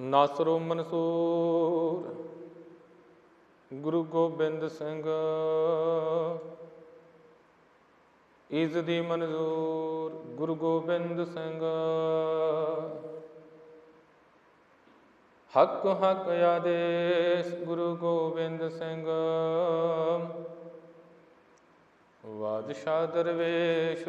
ਨਾਸਰੋ ਮਨਸੂਰ, ਗੁਰੂ ਗੋਬਿੰਦ ਸਿੰਘ। ਇਸ ਦੀ ਮਨਜ਼ੂਰ ਗੁਰੂ ਗੋਬਿੰਦ ਸਿੰਘ। ਹੱਕ ਹੱਕ ਆਦੇਸ਼ ਗੁਰੂ ਗੋਬਿੰਦ ਸਿੰਘ। ਬਾਦਸ਼ਾਹ ਦਰਵੇਸ਼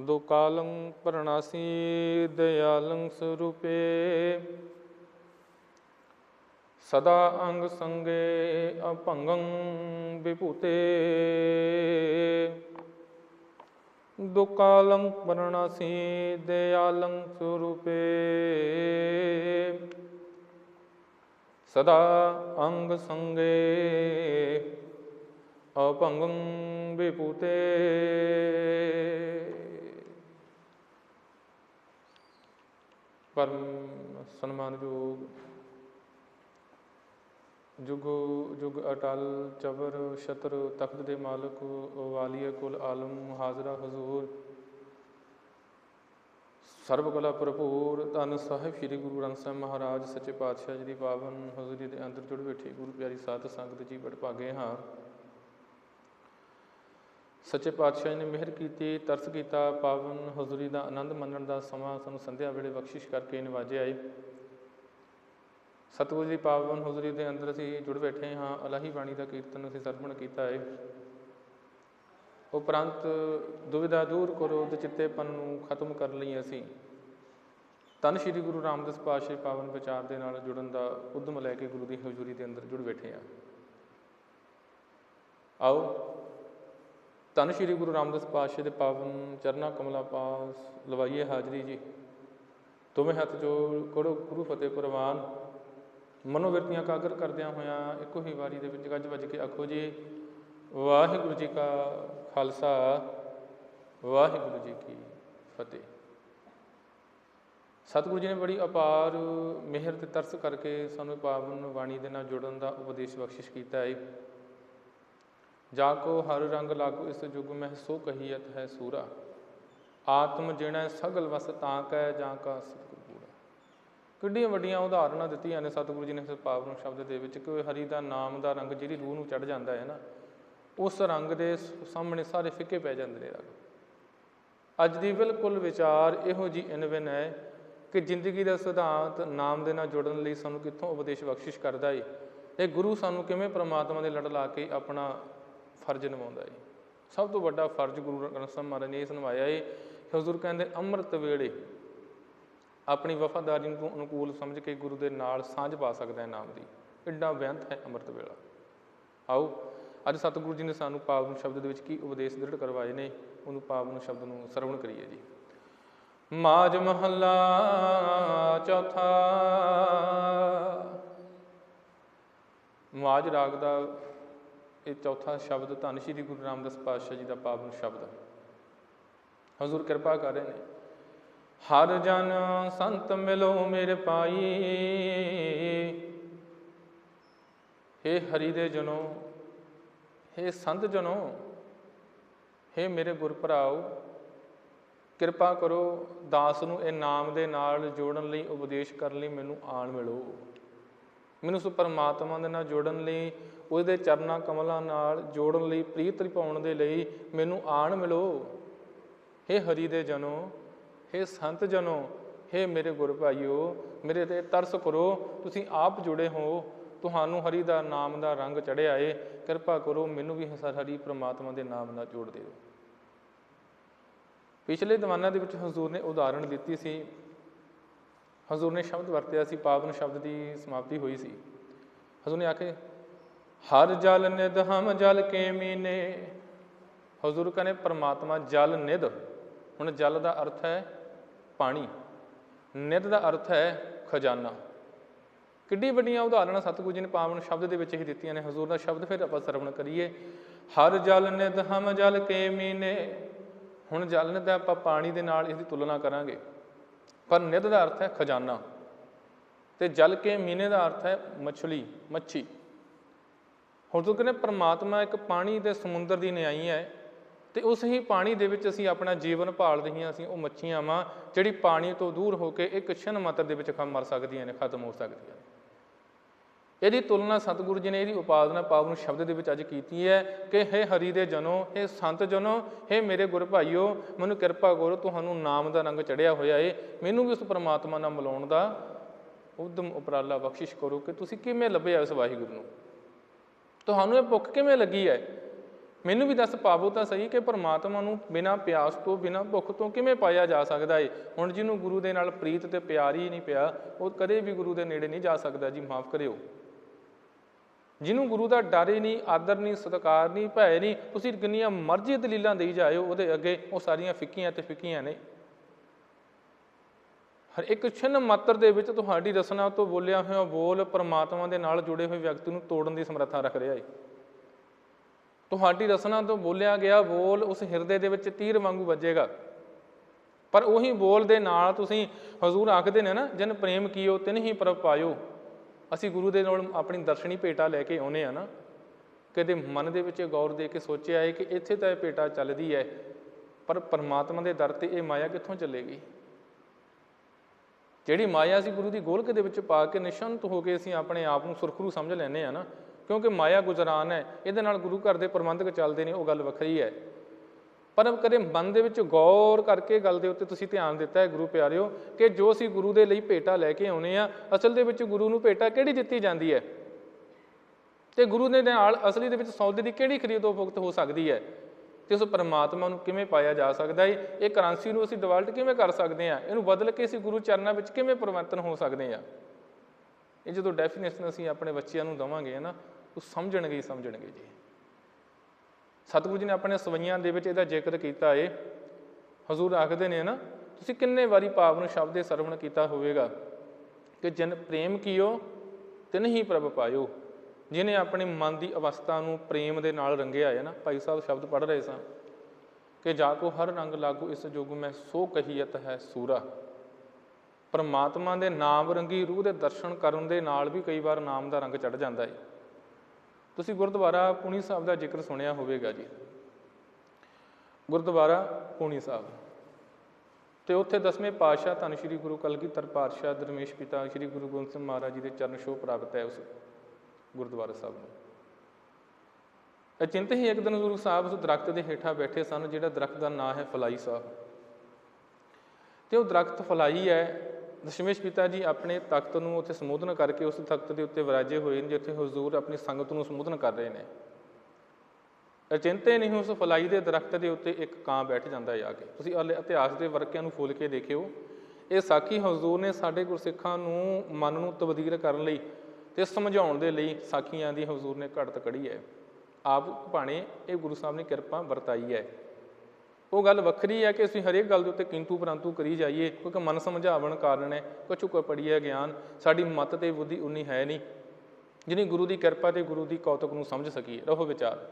ਦੋ ਕਾਲੰ ਪਰਣਾਸੀ ਦਇਆਲੰ ਸਰੂਪੇ। ਸਦਾ ਅੰਗ ਸੰਗੇ ਅਭੰਗੰ ਵਿਭੂਤੇ। ਦੁਕਾਲੰ ਪਰਣਾਸੀ ਦਇਆਲੰ ਸਰੂਪੇ। ਸਦਾ ਅੰਗ ਸੰਗੇ ਅਭੰਗੰ ਵਿਭੂਤੇ। ਪਰਮ ਸਨਮਾਨਯੋਗ ਜੁਗੋ ਜੁਗ ਅਟਲ ਚਬਰ ਛਤਰ ਤਖਤ ਦੇ ਮਾਲਕ ਵਾਲੀਆ ਕੁਲ ਆਲਮ ਹਾਜ਼ਰਾ ਹਜ਼ੂਰ। ਸਰਬ ਕਲਾ ਭਰਪੂਰ ਧੰਨ ਸਾਹਿਬ ਸ੍ਰੀ ਗੁਰੂ ਗ੍ਰੰਥ ਸਾਹਿਬ ਮਹਾਰਾਜ, ਸੱਚੇ ਪਾਤਸ਼ਾਹ ਜੀ ਦੀ ਪਾਵਨ ਹਜ਼ੂਰੀ ਦੇ ਅੰਦਰ ਜੁੜ ਬੈਠੇ ਗੁਰੂ ਪਿਆਰੀ ਸਾਧ ਸੰਗਤ ਜੀ ਬੜ ਭਾਗੇ ਹਾਂ। ਸੱਚੇ ਪਾਤਸ਼ਾਹ ਨੇ ਮਿਹਰ ਕੀਤੀ, ਤਰਸ ਕੀਤਾ, ਪਾਵਨ ਹਜ਼ੂਰੀ ਦਾ ਆਨੰਦ ਮੰਨਣ ਦਾ ਸਮਾਂ ਸਾਨੂੰ ਸੰਧਿਆ ਵੇਲੇ ਬਖਸ਼ਿਸ਼ ਕਰਕੇ ਨਿਵਾਜਿਆ ਏ ਸਤਿਗੁਰੂ ਦੀ ਪਾਵਨ ਹਜ਼ੂਰੀ ਦੇ ਅੰਦਰ ਅਸੀਂ ਜੁੜ ਬੈਠੇ ਹਾਂ, ਅਲਾਹੀ ਬਾਣੀ ਦਾ ਕੀਰਤਨ ਅਸੀਂ ਸਰਵਣ ਕੀਤਾ ਹੈ। ਉਪਰੰਤ ਦੁਵਿਧਾ ਦੂਰ ਕਰੋ ਤੇ ਚਿੱਤੇਪਨ ਨੂੰ ਖਤਮ ਕਰਨ ਲਈ ਅਸੀਂ। ਤਨ ਸ਼੍ਰੀ ਗੁਰੂ ਰਾਮਦਾਸ ਪਾਤਸ਼ਾਹ ਪਾਵਨ ਵਿਚਾਰ ਦੇ ਨਾਲ ਜੁੜਨ ਦਾ ਉਦਮ ਲੈ ਕੇ ਗੁਰੂ ਦੀ ਹਜ਼ੂਰੀ ਦੇ ਅੰਦਰ ਜੁੜ ਬੈਠੇ ਹਾਂ। ਆਓ। ਧੰਨ ਸ਼੍ਰੀ ਗੁਰੂ ਰਾਮਦਾਸ ਪਾਤਸ਼ਾਹ ਦੇ ਪਾਵਨ ਚਰਨਾ ਕਮਲਾ ਪਾਸ ਲਵਾਈਏ ਹਾਜ਼ਰੀ ਜੀ। ਦੋਵੇਂ ਹੱਥ ਜੋੜ ਕਰੋ ਗੁਰੂ ਫਤਿਹ ਪ੍ਰਵਾਨ। ਮਨੋਵਿਰਤੀਆਂ ਕਾਗਰ ਕਰਦਿਆਂ ਹੋਇਆਂ ਇੱਕੋ ਹੀ ਵਾਰੀ ਦੇ ਵਿੱਚ ਗੱਜ ਵੱਜ ਕੇ ਆਖੋ ਜੀ, ਵਾਹਿਗੁਰੂ ਜੀ ਕਾ ਖਾਲਸਾ, ਵਾਹਿਗੁਰੂ ਜੀ ਕੀ ਫਤਿਹ। ਸਤਿਗੁਰੂ ਜੀ ਨੇ ਬੜੀ ਅਪਾਰ ਮਿਹਰ ਤੇ ਤਰਸ ਕਰਕੇ ਸਾਨੂੰ ਪਾਵਨ ਬਾਣੀ ਦੇ ਨਾਲ ਜੁੜਨ ਦਾ ਉਪਦੇਸ਼ ਬਖਸ਼ਿਸ਼ ਕੀਤਾ ਹੈ। ਜਾ ਕੋ ਹਰ ਰੰਗ ਲਾਗੂ ਇਸ ਜੁਗ ਮਹਿ ਸੋ ਕਹੀਅਤ ਹੈ ਸੂਰਾ। ਆਤਮ ਜਿਣੈ ਸਗਲ ਵਸ ਤਾਂ ਕੈ ਜਾਂ ਕਾ ਸਤਿਗੁਰ ਪੂਰਾ। ਕਿੱਡੀਆਂ ਵੱਡੀਆਂ ਉਦਾਹਰਨਾਂ ਦਿੱਤੀਆਂ ਨੇ ਸਤਿਗੁਰੂ ਜੀ ਨੇ ਇਸ ਪਾਵਨ ਸ਼ਬਦ ਦੇ ਵਿੱਚ ਕਿ ਹਰੀ ਦਾ ਨਾਮ ਦਾ ਰੰਗ ਜਿਹੜੀ ਰੂਹ ਨੂੰ ਚੜ ਜਾਂਦਾ ਹੈ ਨਾ, ਉਸ ਰੰਗ ਦੇ ਸਾਹਮਣੇ ਸਾਰੇ ਫਿੱਕੇ ਪੈ ਜਾਂਦੇ ਨੇ ਰੰਗ। ਅੱਜ ਦੀ ਬਿਲਕੁਲ ਵਿਚਾਰ ਇਹੋ ਜੀ ਇਨਵਿਨ ਹੈ ਕਿ ਜ਼ਿੰਦਗੀ ਦਾ ਸਿਧਾਂਤ ਨਾਮ ਦੇ ਨਾਲ ਜੁੜਨ ਲਈ ਸਾਨੂੰ ਕਿੱਥੋਂ ਉਪਦੇਸ਼ ਬਖਸ਼ਿਸ਼ ਕਰਦਾ ਏ। ਇਹ ਗੁਰੂ ਸਾਨੂੰ ਕਿਵੇਂ ਪ੍ਰਮਾਤਮਾ ਦੇ ਲੜ ਲਾ ਕੇ ਆਪਣਾ ਫਰਜ਼ ਨਿਭਾਉਂਦਾ ਏ ਸਭ ਤੋਂ ਵੱਡਾ ਫਰਜ਼ ਗੁਰੂ ਗ੍ਰੰਥ ਸਾਹਿਬ ਮਹਾਰਾਜ ਨੇ ਇਹ ਨਿਭਾਇਆ ਏ ਕਿ ਹਜ਼ੂਰ ਕਹਿੰਦੇ, ਅੰਮ੍ਰਿਤ ਵੇਲੇ ਆਪਣੀ ਵਫਾਦਾਰੀ ਨੂੰ ਅਨੁਕੂਲ ਸਮਝ ਕੇ ਗੁਰੂ ਦੇ ਨਾਲ ਸਾਂਝ ਪਾ ਸਕਦਾ ਹੈ ਨਾਮ ਦੀ। ਐਡਾ ਬੇਅੰਤ ਹੈ ਅੰਮ੍ਰਿਤ ਵੇਲਾ। ਆਓ, ਅੱਜ ਸਤਿਗੁਰੂ ਜੀ ਨੇ ਸਾਨੂੰ ਪਾਵਨ ਸ਼ਬਦ ਦੇ ਵਿੱਚ ਕੀ ਉਪਦੇਸ਼ ਦ੍ਰਿੜ ਕਰਵਾਏ ਨੇ, ਉਹਨੂੰ ਪਾਵਨ ਸ਼ਬਦ ਨੂੰ ਸਰਵਣ ਕਰੀਏ ਜੀ। ਮਾਜ ਮਹੱਲਾ ਚੌਥਾ। ਮਾਜ ਰਾਗ ਦਾ ਇਹ ਚੌਥਾ ਸ਼ਬਦ ਧੰਨ ਸ਼੍ਰੀ ਗੁਰੂ ਰਾਮਦਾਸ ਪਾਤਸ਼ਾਹ ਜੀ ਦਾ ਪਾਵਨ ਸ਼ਬਦ ਹਜ਼ੂਰ ਕਿਰਪਾ ਕਰ ਰਹੇ ਨੇ। ਹਰ ਜਨ ਸੰਤ ਮਿਲੋ ਮੇਰੇ ਪਾਈ ਹੇ ਹਰੀ ਦੇ ਜਨੋ, ਹੇ ਸੰਤ ਜਨੋ, ਹੇ ਮੇਰੇ ਗੁਰ ਭਰਾਓ ਕਿਰਪਾ ਕਰੋ ਦਾਸ ਨੂੰ ਇਹ ਨਾਮ ਦੇ ਨਾਲ ਜੋੜਨ ਲਈ, ਉਪਦੇਸ਼ ਕਰਨ ਲਈ ਮੈਨੂੰ ਆਣ ਮਿਲੋ। ਮੈਨੂੰ ਉਸ ਪਰਮਾਤਮਾ ਦੇ ਨਾਲ ਜੋੜਨ ਲਈ ਉਹਦੇ ਚਰਨਾਂ ਕਮਲਾਂ ਨਾਲ ਜੋੜਨ ਲਈ ਪ੍ਰੀਤ ਪਾਉਣ ਦੇ ਲਈ ਮੈਨੂੰ ਆਣ ਮਿਲੋ। ਹੇ ਹਰੀ ਦੇ ਜਨੋ, ਹੇ ਸੰਤ ਜਨੋ, ਹੇ ਮੇਰੇ ਗੁਰ ਭਾਈਓ, ਮੇਰੇ ਤੇ ਤਰਸ ਕਰੋ ਤੁਸੀਂ ਆਪ ਜੁੜੇ ਹੋ। ਤੁਹਾਨੂੰ ਹਰੀ ਦਾ ਨਾਮ ਦਾ ਰੰਗ ਚੜਿਆ ਏ। ਕਿਰਪਾ ਕਰੋ, ਮੈਨੂੰ ਵੀ ਹਰੀ ਪ੍ਰਮਾਤਮਾ ਦੇ ਨਾਮ ਨਾਲ ਜੋੜ ਦਿਓ। ਪਿਛਲੇ ਦੀਵਾਨਾਂ ਦੇ ਵਿੱਚ ਹਜ਼ੂਰ ਨੇ ਉਦਾਹਰਣ ਦਿੱਤੀ ਸੀ। ਹਜ਼ੂਰ ਨੇ ਸ਼ਬਦ ਵਰਤਿਆ ਸੀ, ਪਾਵਨ ਸ਼ਬਦ ਦੀ ਸਮਾਪਤੀ ਹੋਈ ਸੀ। ਹਜ਼ੂਰ ਨੇ ਆਖੇ ਹਰ ਜਲ ਨਿਧ ਹਮ ਜਲ ਕੇ ਮੀਨੇ। ਹਜ਼ੂਰ ਕਹਿੰਦੇ ਪਰਮਾਤਮਾ ਜਲ ਨਿਧ। ਹੁਣ ਜਲ ਦਾ ਅਰਥ ਹੈ ਪਾਣੀ। ਨਿਧ ਦਾ ਅਰਥ ਹੈ ਖਜ਼ਾਨਾ। ਕਿੱਡੀ ਵੱਡੀਆਂ ਉਦਾਹਰਨਾਂ ਸਤਿਗੁਰੂ ਜੀ ਨੇ ਪਾਵਨ ਸ਼ਬਦ ਦੇ ਵਿੱਚ ਹੀ ਦਿੱਤੀਆਂ ਨੇ। ਹਜ਼ੂਰ ਦਾ ਸ਼ਬਦ ਫਿਰ ਆਪਾਂ ਸਰਵਣ ਕਰੀਏ। ਹਰ ਜਲ ਨਿਧ ਹਮ ਜਲ ਕੇ ਮੀਨੇ। ਹੁਣ ਜਲ ਨਿਧ ਆਪਾਂ ਪਾਣੀ ਦੇ ਨਾਲ ਇਸ ਦੀ ਤੁਲਨਾ ਕਰਾਂਗੇ। ਪਰ ਨਿਧ ਦਾ ਅਰਥ ਹੈ ਖਜ਼ਾਨਾ। ਤੇ ਜਲ ਕੇ ਮੀਨੇ ਦਾ ਅਰਥ ਹੈ ਮਛਲੀ, ਮੱਛੀ। ਹੁਣ ਤੋਂ ਕਹਿੰਦੇ ਪ੍ਰਮਾਤਮਾ ਇੱਕ ਪਾਣੀ ਦੇ ਸਮੁੰਦਰ ਦੀ ਨਿਆਈ ਹੈ ਤੇ ਉਸ ਹੀ ਪਾਣੀ ਦੇ ਵਿੱਚ ਅਸੀਂ ਆਪਣਾ ਜੀਵਨ ਭਾਲ ਰਹੀਆਂ ਅਸੀਂ ਉਹ ਮੱਛੀਆਂ ਵਾਂ, ਜਿਹੜੀ ਪਾਣੀ ਤੋਂ ਦੂਰ ਹੋ ਕੇ ਇੱਕ ਛਣ ਮਾਤਰ ਦੇ ਵਿੱਚ ਖਮ ਮਰ ਸਕਦੀਆਂ ਨੇ, ਖਤਮ ਹੋ ਸਕਦੀਆਂ ਨੇ। ਇਹਦੀ ਤੁਲਨਾ ਸਤਿਗੁਰੂ ਜੀ ਨੇ ਇਹਦੀ ਉਪਾਦਨਾ ਪਾਵਨ ਸ਼ਬਦ ਦੇ ਵਿੱਚ ਅੱਜ ਕੀਤੀ ਹੈ ਕਿ ਹੈ ਹਰੀ ਦੇ ਜਨੋ, ਹੈ ਸੰਤ ਜਨੋ, ਹੈ ਮੇਰੇ ਗੁਰ ਭਾਈਓ, ਮੈਨੂੰ ਕਿਰਪਾ ਕਰੋ, ਤੁਹਾਨੂੰ ਨਾਮ ਦਾ ਰੰਗ ਚੜਿਆ ਹੋਇਆ ਏ। ਮੈਨੂੰ ਵੀ ਉਸ ਪ੍ਰਮਾਤਮਾ ਨਾਲ ਮਿਲਾਉਣ ਦਾ ਉਦਮ ਉਪਰਾਲਾ ਬਖਸ਼ਿਸ਼ ਕਰੋ ਕਿ ਤੁਸੀਂ ਕਿਵੇਂ ਲੱਭਿਆ ਉਸ ਵਾਹਿਗੁਰੂ ਨੂੰ। ਤੁਹਾਨੂੰ ਇਹ ਭੁੱਖ ਕਿਵੇਂ ਲੱਗੀ ਹੈ? ਮੈਨੂੰ ਵੀ ਦੱਸ ਪਾਵੋ ਤਾਂ ਸਹੀ ਕਿ ਪਰਮਾਤਮਾ ਨੂੰ ਬਿਨਾਂ ਪਿਆਸ ਤੋਂ, ਬਿਨਾਂ ਭੁੱਖ ਤੋਂ ਕਿਵੇਂ ਪਾਇਆ ਜਾ ਸਕਦਾ ਏ? ਹੁਣ ਜਿਹਨੂੰ ਗੁਰੂ ਦੇ ਨਾਲ ਪ੍ਰੀਤ ਤੇ ਪਿਆਰ ਹੀ ਨਹੀਂ ਪਿਆ, ਉਹ ਕਦੇ ਵੀ ਗੁਰੂ ਦੇ ਨੇੜੇ ਨਹੀਂ ਜਾ ਸਕਦਾ। ਜੀ ਮਾਫ ਕਰਿਓ। ਜਿਹਨੂੰ ਗੁਰੂ ਦਾ ਡਰ ਹੀ ਨਹੀਂ, ਆਦਰ ਨਹੀਂ, ਸਤਿਕਾਰ ਨਹੀਂ, ਭੈ ਨਹੀਂ, ਤੁਸੀਂ ਕਿੰਨੀਆਂ ਮਰਜ਼ੀ ਦਲੀਲਾਂ ਦੇਈ ਜਾਇਓ, ਉਹਦੇ ਅੱਗੇ ਉਹ ਸਾਰੀਆਂ ਫਿੱਕੀਆਂ ਤੇ ਫਿੱਕੀਆਂ ਨੇ। ਹਰ ਇੱਕ ਛਿਨ ਮਾਤਰ ਦੇ ਵਿੱਚ ਤੁਹਾਡੀ ਰਸਨਾ ਤੋਂ ਬੋਲਿਆ ਹੋਇਆ ਬੋਲ ਪਰਮਾਤਮਾ ਦੇ ਨਾਲ ਜੁੜੇ ਹੋਏ ਵਿਅਕਤੀ ਨੂੰ ਤੋੜਨ ਦੀ ਸਮਰੱਥਾ ਰੱਖ ਰਿਹਾ ਹੈ ਤੁਹਾਡੀ ਰਸਨਾ ਤੋਂ ਬੋਲਿਆ ਗਿਆ ਬੋਲ ਉਸ ਹਿਰਦੇ ਦੇ ਵਿੱਚ ਤੀਰ ਵਾਂਗੂ ਵੱਜੇਗਾ। ਪਰ ਉਹੀ ਬੋਲ ਦੇ ਨਾਲ ਤੁਸੀਂ ਹਜ਼ੂਰ ਆਖਦੇ ਨੇ ਨਾ, ਜਨ ਪ੍ਰੇਮ ਕੀਓ, ਤਿਨ ਹੀ ਪ੍ਰਭ ਪਾਇਓ। ਅਸੀਂ ਗੁਰੂ ਦੇ ਨਾਲ ਆਪਣੀ ਦਰਸ਼ਨੀ ਭੇਟਾ ਲੈ ਕੇ ਆਉਨੇ ਆ ਨਾ। ਕਦੇ ਮਨ ਦੇ ਵਿੱਚ ਗੌਰ ਦੇ ਕੇ ਸੋਚਿਆ ਹੈ ਕਿ ਇੱਥੇ ਤਾਂ ਇਹ ਭੇਟਾ ਚੱਲਦੀ ਹੈ, ਪਰ ਪਰਮਾਤਮਾ ਦੇ ਦਰ ਤੇ ਇਹ ਮਾਇਆ ਕਿੱਥੋਂ ਚੱਲੇਗੀ? ਜਿਹੜੀ ਮਾਇਆ ਅਸੀਂ ਗੁਰੂ ਦੀ ਗੋਲਕ ਦੇ ਵਿੱਚ ਪਾ ਕੇ ਨਿਸ਼ੰਤ ਹੋ ਕੇ ਅਸੀਂ ਆਪਣੇ ਆਪ ਨੂੰ ਸੁਰਖਰੂ ਸਮਝ ਲੈਨੇ ਆ ਨਾ, ਕਿਉਂਕਿ ਮਾਇਆ ਗੁਜਰਾਨ ਹੈ, ਇਹਦੇ ਨਾਲ ਗੁਰੂ ਘਰ ਦੇ ਪ੍ਰਬੰਧਕ ਚੱਲਦੇ ਨੇ, ਉਹ ਗੱਲ ਵੱਖਰੀ ਹੈ। ਪਰ ਕਦੇ ਮਨ ਦੇ ਵਿੱਚ ਗੌਰ ਕਰਕੇ ਗੱਲ ਦੇ ਉੱਤੇ ਤੁਸੀਂ ਧਿਆਨ ਦਿੱਤਾ ਹੈ ਗੁਰੂ ਪਿਆਰਿਓ, ਕਿ ਜੋ ਅਸੀਂ ਗੁਰੂ ਦੇ ਲਈ ਭੇਟਾ ਲੈ ਕੇ ਆਉਨੇ ਆ ਅਸਲ ਦੇ ਵਿੱਚ ਗੁਰੂ ਨੂੰ ਭੇਟਾ ਕਿਹੜੀ ਦਿੱਤੀ ਜਾਂਦੀ ਹੈ? ਤੇ ਗੁਰੂ ਦੇ ਨਾਲ ਅਸਲੀ ਦੇ ਵਿੱਚ ਸੌਦੇ ਦੀ ਕਿਹੜੀ ਖਰੀਦੋ ਫੁਕਤ ਹੋ ਸਕਦੀ ਹੈ? ਤੇ ਉਸ ਪਰਮਾਤਮਾ ਨੂੰ ਕਿਵੇਂ ਪਾਇਆ ਜਾ ਸਕਦਾ ਹੈ ਇਹ ਕਰੰਸੀ ਨੂੰ ਅਸੀਂ ਡਿਵੈਲਟ ਕਿਵੇਂ ਕਰ ਸਕਦੇ ਆ ਇਹਨੂੰ ਬਦਲ ਕੇ ਅਸੀਂ ਗੁਰੂ ਚਰਨਾਂ ਵਿੱਚ ਕਿਵੇਂ ਪਰਿਵਰਤਨ ਹੋ ਸਕਦੇ ਆ ਇਹ ਜਦੋਂ ਡੈਫੀਨੇਸ਼ਨ ਅਸੀਂ ਆਪਣੇ ਬੱਚਿਆਂ ਨੂੰ ਦਵਾਂਗੇ ਨਾ, ਉਹ ਸਮਝਣਗੇ ਹੀ ਸਮਝਣਗੇ ਜੀ। ਸਤਿਗੁਰੂ ਜੀ ਨੇ ਆਪਣੇ ਸਵਈਆਂ ਦੇ ਵਿੱਚ ਇਹਦਾ ਜ਼ਿਕਰ ਕੀਤਾ ਏ। ਹਜ਼ੂਰ ਆਖਦੇ ਨੇ ਨਾ, ਤੁਸੀਂ ਕਿੰਨੇ ਵਾਰੀ ਪਾਵਨ ਸ਼ਬਦ ਦੇ ਸਰਵਣ ਕੀਤਾ ਹੋਵੇਗਾ ਕਿ ਜਨ ਪ੍ਰੇਮ ਕੀਓ, ਤਿਨ ਹੀ ਪ੍ਰਭ ਪਾਇਓ। ਜਿਨੇ ਆਪਣੇ ਮਨ ਦੀ ਅਵਸਥਾ ਨੂੰ ਪ੍ਰੇਮ ਦੇ ਨਾਲ ਰੰਗਿਆ ਹੈ ਨਾ, ਭਾਈ ਸਾਹਿਬ ਸ਼ਬਦ ਪੜ੍ਹ ਰਹੇ ਸਾਂ, ਕਿ ਜਾ ਕੋ ਹਰ ਰੰਗ ਲਾਗੂ ਇਸ ਜੁਗ ਮੈਂ, ਸੋ ਕਹੀਅਤ ਹੈ ਸੂਰਾ। ਪਰਮਾਤਮਾ ਦੇ ਨਾਮ ਰੰਗੀ ਰੂਹ ਦੇ ਦਰਸ਼ਨ ਕਰਨ ਦੇ ਨਾਲ ਵੀ ਕਈ ਵਾਰ ਨਾਮ ਦਾ ਰੰਗ ਚੜ ਜਾਂਦਾ ਹੈ ਤੁਸੀਂ ਗੁਰਦੁਆਰਾ ਪੁਣੀ ਸਾਹਿਬ ਦਾ ਜ਼ਿਕਰ ਸੁਣਿਆ ਹੋਵੇਗਾ ਜੀ। ਗੁਰਦੁਆਰਾ ਪੁਣੀ ਸਾਹਿਬ। ਤੇ ਉੱਥੇ ਦਸਵੇਂ ਪਾਤਸ਼ਾਹ ਧੰਨ ਸ਼੍ਰੀ ਗੁਰੂ ਕਲਗੀਧਰ ਪਾਤਸ਼ਾਹ, ਦਰਮੇਸ਼ ਪਿਤਾ ਸ਼੍ਰੀ ਗੁਰੂ ਗੋਬਿੰਦ ਸਿੰਘ ਮਹਾਰਾਜ ਜੀ ਦੇ ਚਰਨ ਛੋਹ ਪ੍ਰਾਪਤ ਹੈ ਉਸ ਗੁਰਦੁਆਰਾ ਸਾਹਿਬ ਨੂੰ। ਇਹ ਹੀ ਇੱਕ ਦਿਨ ਗੁਰੂ ਸਾਹਿਬ ਉਸ ਦਰਖਤ ਦੇ ਹੇਠਾਂ ਬੈਠੇ ਸਨ, ਜਿਹੜਾ ਦਰਖਤ ਦਾ ਨਾਂ ਹੈ ਫਲਾਈ ਸਾਹਿਬ ਤੇ ਉਹ ਦਰਖਤ ਫਲਾਈ ਹੈ। ਦਸ਼ਮੇਸ਼ ਪਿਤਾ ਜੀ ਆਪਣੇ ਤਖਤ ਨੂੰ ਉੱਥੇ ਸੰਬੋਧਨ ਕਰਕੇ ਉਸ ਤਖਤ ਦੇ ਉੱਤੇ ਵਿਰਾਜੇ ਹੋਏ ਨੇ, ਜਿੱਥੇ ਹਜ਼ੂਰ ਆਪਣੀ ਸੰਗਤ ਨੂੰ ਸੰਬੋਧਨ ਕਰ ਰਹੇ ਨੇ। ਅਚਿੰਤੇ ਨਹੀਂ, ਉਸ ਫਲਾਈ ਦੇ ਦਰਖਤ ਦੇ ਉੱਤੇ ਇੱਕ ਕਾਂ ਬੈਠ ਜਾਂਦਾ ਹੈ ਆ ਕੇ। ਤੁਸੀਂ ਹਾਲੇ ਇਤਿਹਾਸ ਦੇ ਵਰਕਿਆਂ ਨੂੰ ਫੋਲ ਕੇ ਦੇਖਿਓ। ਇਹ ਸਾਖੀ ਹਜ਼ੂਰ ਨੇ ਸਾਡੇ ਗੁਰਸਿੱਖਾਂ ਨੂੰ ਮਨ ਨੂੰ ਤਬਦੀਲ ਕਰਨ ਲਈ ਤੇ ਸਮਝਾਉਣ ਦੇ ਲਈ ਸਾਖੀਆਂ ਦੀ ਹਜ਼ੂਰ ਨੇ ਘੜਤ ਕੜੀ ਹੈ। ਆਪ ਭਾਣੇ, ਇਹ ਗੁਰੂ ਸਾਹਿਬ ਨੇ ਕਿਰਪਾ ਵਰਤਾਈ ਹੈ। ਉਹ ਗੱਲ ਵੱਖਰੀ ਹੈ ਕਿ ਅਸੀਂ ਹਰੇਕ ਗੱਲ ਦੇ ਉੱਤੇ ਕਿੰਤੂ ਪਰੰਤੂ ਕਰੀ ਜਾਈਏ, ਕਿਉਂਕਿ ਮਨ ਸਮਝਾਵਣ ਕਾਰਨ ਹੈ, ਕੁਛ ਕੋ ਪੜੀਏ ਗਿਆਨ, ਸਾਡੀ ਮਤ ਤੇ ਬੁੱਧੀ ਉਨੀ ਹੈ ਨਹੀਂ, ਜਿਨੀ ਗੁਰੂ ਦੀ ਕਿਰਪਾ ਤੇ ਗੁਰੂ ਦੀ ਕੌਤਕ ਨੂੰ ਸਮਝ ਸਕੀਏ। ਰਹੋ ਵਿਚਾਰ।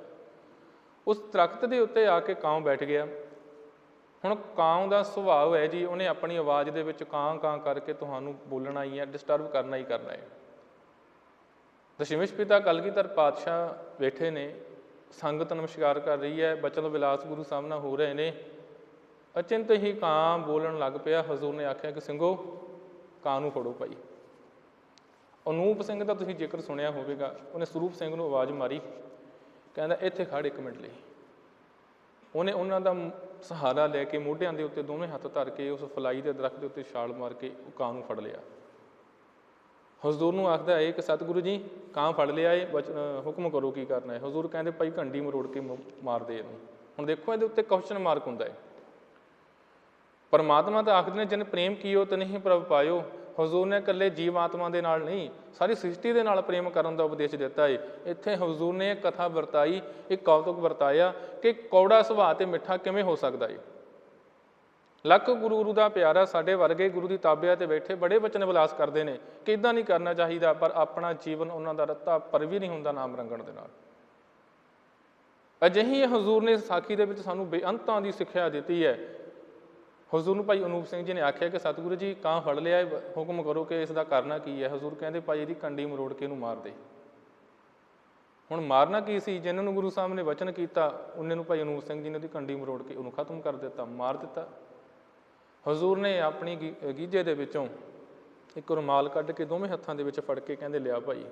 ਉਸ ਦਰਖਤ ਦੇ ਉੱਤੇ ਆ ਕੇ ਕਾਂ ਬੈਠ ਗਿਆ। ਹੁਣ ਕਾਂ ਦਾ ਸੁਭਾਅ ਹੈ ਜੀ, ਉਹਨੇ ਆਪਣੀ ਆਵਾਜ਼ ਦੇ ਵਿੱਚ ਕਾਂ ਕਾਂ ਕਰਕੇ ਤੁਹਾਨੂੰ ਬੋਲਣਾ ਹੀ ਹੈ ਡਿਸਟਰਬ ਕਰਨਾ ਹੀ ਕਰਨਾ ਹੈ। ਦਸ਼ਮੇਸ਼ ਪਿਤਾ ਕਲਗੀਧਰ ਪਾਤਸ਼ਾਹ ਬੈਠੇ ਨੇ, ਸੰਗਤ ਨਮਸਕਾਰ ਕਰ ਰਹੀ ਹੈ ਬਚਨ ਵਿਲਾਸ ਗੁਰੂ ਸਾਹਮਣਾ ਹੋ ਰਹੇ ਨੇ। ਅਚਿੰਤ ਹੀ ਕਾਂ ਬੋਲਣ ਲੱਗ ਪਿਆ, ਹਜ਼ੂਰ ਨੇ ਆਖਿਆ ਕਿ ਸਿੰਘੋ, ਕਾਂ ਨੂੰ ਫੜੋ ਭਾਈ। ਅਨੂਪ ਸਿੰਘ ਦਾ ਤੁਸੀਂ ਜ਼ਿਕਰ ਸੁਣਿਆ ਹੋਵੇਗਾ, ਉਹਨੇ ਸਰੂਪ ਸਿੰਘ ਨੂੰ ਆਵਾਜ਼ ਮਾਰੀ, ਕਹਿੰਦਾ, ਇੱਥੇ ਖੜ ਇੱਕ ਮਿੰਟ ਲਈ। ਉਹਨੇ ਉਹਨਾਂ ਦਾ ਸਹਾਰਾ ਲੈ ਕੇ ਮੋਢਿਆਂ ਦੇ ਉੱਤੇ ਦੋਵੇਂ ਹੱਥ ਧਰ ਕੇ ਉਸ ਫਲਾਈ ਦੇ ਦਰਖਤ ਦੇ ਉੱਤੇ ਛਾਲ ਮਾਰ ਕੇ ਉਹ ਕਾਂ ਨੂੰ ਫੜ ਲਿਆ। ਹਜ਼ੂਰ ਨੂੰ ਆਖਦਾ ਹੈ ਕਿ ਸਤਿਗੁਰੂ ਜੀ, ਕਾਂ ਫੜ ਲਿਆ ਏ, ਬਚ- ਹੁਕਮ ਕਰੋ ਕੀ ਕਰਨਾ ਹੈ ਹਜ਼ੂਰ ਕਹਿੰਦੇ ਭਾਈ ਘੰਡੀ ਮਰੋੜ ਕੇ ਮ- ਮਾਰ ਦੇ ਇਹਨੂੰ। ਹੁਣ ਦੇਖੋ ਇਹਦੇ ਉੱਤੇ ਕੁਐਸਚਨ ਮਾਰਕ ਹੁੰਦਾ ਹੈ ਪਰਮਾਤਮਾ ਤਾਂ ਆਖਦੇ ਨੇ, ਜਨ ਪ੍ਰੇਮ ਕੀਓ ਤੇ ਨਹੀਂ ਪ੍ਰਭ ਪਾਇਓ। ਹਜ਼ੂਰ ਨੇ ਇਕੱਲੇ ਜੀਵ ਆਤਮਾ ਦੇ ਨਾਲ ਨਹੀਂ, ਸਾਰੀ ਸ੍ਰਿਸ਼ਟੀ ਦੇ ਨਾਲ ਪ੍ਰੇਮ ਕਰਨ ਦਾ ਉਪਦੇਸ਼ ਦਿੱਤਾ ਹੈ ਇੱਥੇ ਹਜ਼ੂਰ ਨੇ ਇਹ ਕਥਾ ਵਰਤਾਈ, ਇੱਕ ਕੌਤਕ ਵਰਤਾਇਆ ਕਿ ਕੌੜਾ ਸੁਭਾਅ ਤੇ ਮਿੱਠਾ ਕਿਵੇਂ ਹੋ ਸਕਦਾ ਏ? ਲੱਖ ਗੁਰੂ ਗੁਰੂ ਦਾ ਪਿਆਰਾ ਸਾਡੇ ਵਰਗੇ ਗੁਰੂ ਦੀ ਤਾਬਿਆ ਤੇ ਬੈਠੇ ਬੜੇ ਵਚਨ ਵਿਲਾਸ ਕਰਦੇ ਨੇ ਕਿ ਇਦਾਂ ਨਹੀਂ ਕਰਨਾ ਚਾਹੀਦਾ ਪਰ ਆਪਣਾ ਜੀਵਨ ਉਹਨਾਂ ਦਾ ਰੱਤਾ ਪਰ ਵੀ ਨਹੀਂ ਹੁੰਦਾ ਨਾਮ ਰੰਗਣ ਦੇ ਨਾਲ। ਅਜਿਹੀ ਹਜ਼ੂਰ ਨੇ ਸਾਖੀ ਦੇ ਵਿੱਚ ਸਾਨੂੰ ਬੇਅੰਤਾਂ ਦੀ ਸਿੱਖਿਆ ਦਿੱਤੀ ਹੈ। ਹਜ਼ੂਰ ਨੂੰ ਭਾਈ ਅਨੂਪ ਸਿੰਘ ਜੀ ਨੇ ਆਖਿਆ ਕਿ ਸਤਿਗੁਰੂ ਜੀ ਕਾਂ ਫੜ ਲਿਆ ਹੈ, ਹੁਕਮ ਕਰੋ ਕਿ ਇਸ ਦਾ ਕਰਨਾ ਕੀ ਹੈ? ਹਜ਼ੂਰ ਕਹਿੰਦੇ ਭਾਈ ਇਹਦੀ ਕੰਡੀ ਮਰੋੜ ਕੇ ਇਹਨੂੰ ਮਾਰ ਦੇ। ਹੁਣ ਮਾਰਨਾ ਕੀ ਸੀ? ਜਿਨ੍ਹਾਂ ਨੂੰ ਗੁਰੂ ਸਾਹਿਬ ਨੇ ਵਚਨ ਕੀਤਾ ਉਹਨੇ ਨੂੰ ਭਾਈ ਅਨੂਪ ਸਿੰਘ ਜੀ ਨੇ ਉਹਦੀ ਕੰਡੀ ਮਰੋੜ ਕੇ ਉਹਨੂੰ ਖਤਮ ਕਰ ਦਿੱਤਾ ਮਾਰ ਦਿੱਤਾ। ਹਜ਼ੂਰ ਨੇ ਆਪਣੀ ਗੀ- ਗੀਜੇ ਦੇ ਵਿੱਚੋਂ ਇੱਕ ਰੁਮਾਲ ਕੱਢ ਕੇ ਦੋਵੇਂ ਹੱਥਾਂ ਦੇ ਵਿੱਚ ਫੜ ਕੇ ਕਹਿੰਦੇ, ਲਿਆ ਭਾਈ।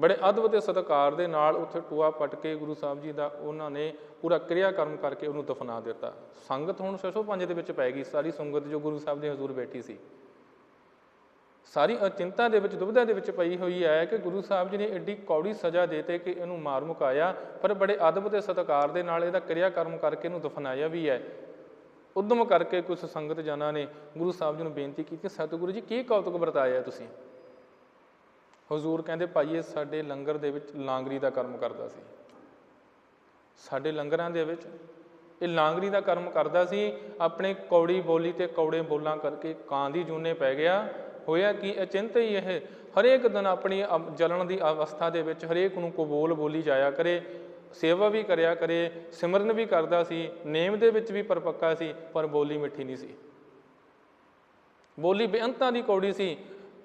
ਬੜੇ ਅਦਬ ਤੇ ਸਤਿਕਾਰ ਦੇ ਨਾਲ ਉੱਥੇ ਟੂਆ ਪਟ ਕੇ ਗੁਰੂ ਸਾਹਿਬ ਜੀ ਦਾ ਉਹਨਾਂ ਨੇ ਪੂਰਾ ਕਿਰਿਆ ਕਰਮ ਕਰਕੇ ਉਹਨੂੰ ਦਫਨਾ ਦਿੱਤਾ। ਸੰਗਤ ਹੁਣ 605 ਦੇ ਵਿੱਚ ਪੈ ਗਈ। ਸਾਰੀ ਸੰਗਤ ਜੋ ਗੁਰੂ ਸਾਹਿਬ ਦੇ ਹਜ਼ੂਰ ਬੈਠੀ ਸੀ। ਸਾਰੀ ਅਚਿੰਤਾ ਦੇ ਵਿੱਚ, ਦੁਬਿਧਾ ਦੇ ਵਿੱਚ ਪਈ ਹੋਈ ਹੈ ਕਿ ਗੁਰੂ ਸਾਹਿਬ ਜੀ ਨੇ ਐਡੀ ਕੌੜੀ ਸਜ਼ਾ ਦੇਤੇ ਕਿ ਇਹਨੂੰ ਮਾਰ ਮੁਕਾਇਆ। ਪਰ ਬੜੇ ਅਦਬ ਤੇ ਸਤਿਕਾਰ ਦੇ ਨਾਲ ਇਹਦਾ ਕਿਰਿਆ ਕਰਮ ਕਰਕੇ ਇਹਨੂੰ ਦਫਨਾਇਆ ਵੀ ਹੈ। ਉਦਮ ਕਰਕੇ ਕੁਝ ਸੰਗਤ ਜਨਾਂ ਨੇ ਗੁਰੂ ਸਾਹਿਬ ਜੀ ਨੂੰ ਬੇਨਤੀ ਕੀਤੀ, ਸਤਿਗੁਰੂ ਜੀ, ਕੀ ਕੌਤਕ ਵਰਤਾਇਆ ਤੁਸੀਂ? ਹਜ਼ੂਰ ਕਹਿੰਦੇ, ਭਾਈ ਇਹ ਸਾਡੇ ਲੰਗਰ ਦੇ ਵਿੱਚ ਲਾਂਗਰੀ ਦਾ ਕਰਮ ਕਰਦਾ ਸੀ। ਸਾਡੇ ਲੰਗਰਾਂ ਦੇ ਵਿੱਚ ਇਹ ਲਾਂਗਰੀ ਦਾ ਕਰਮ ਕਰਦਾ ਸੀ। ਆਪਣੇ ਕੌੜੀ ਬੋਲੀ ਤੇ ਕੌੜੇ ਬੋਲਾਂ ਕਰਕੇ ਕਾਂ ਦੀ ਜੂਨੇ ਪੈ ਗਿਆ। ਹੋਇਆ ਕਿ, ਅਚਿੰਤ ਹੀ ਇਹ ਹਰੇਕ ਦਿਨ ਆਪਣੀ ਅਮ- ਜਲਣ ਦੀ ਅਵਸਥਾ ਦੇ ਵਿੱਚ ਹਰੇਕ ਨੂੰ ਕਬੂਲ ਬੋਲੀ ਜਾਇਆ ਕਰੇ। ਸੇਵਾ ਵੀ ਕਰਿਆ ਕਰੇ, ਸਿਮਰਨ ਵੀ ਕਰਦਾ ਸੀ, ਨੇਮ ਦੇ ਵਿੱਚ ਵੀ ਪਰਪੱਕਾ ਸੀ, ਪਰ ਬੋਲੀ ਮਿੱਠੀ ਨਹੀਂ ਸੀ। ਬੋਲੀ ਬੇਅੰਤਾਂ ਦੀ ਕੌੜੀ ਸੀ।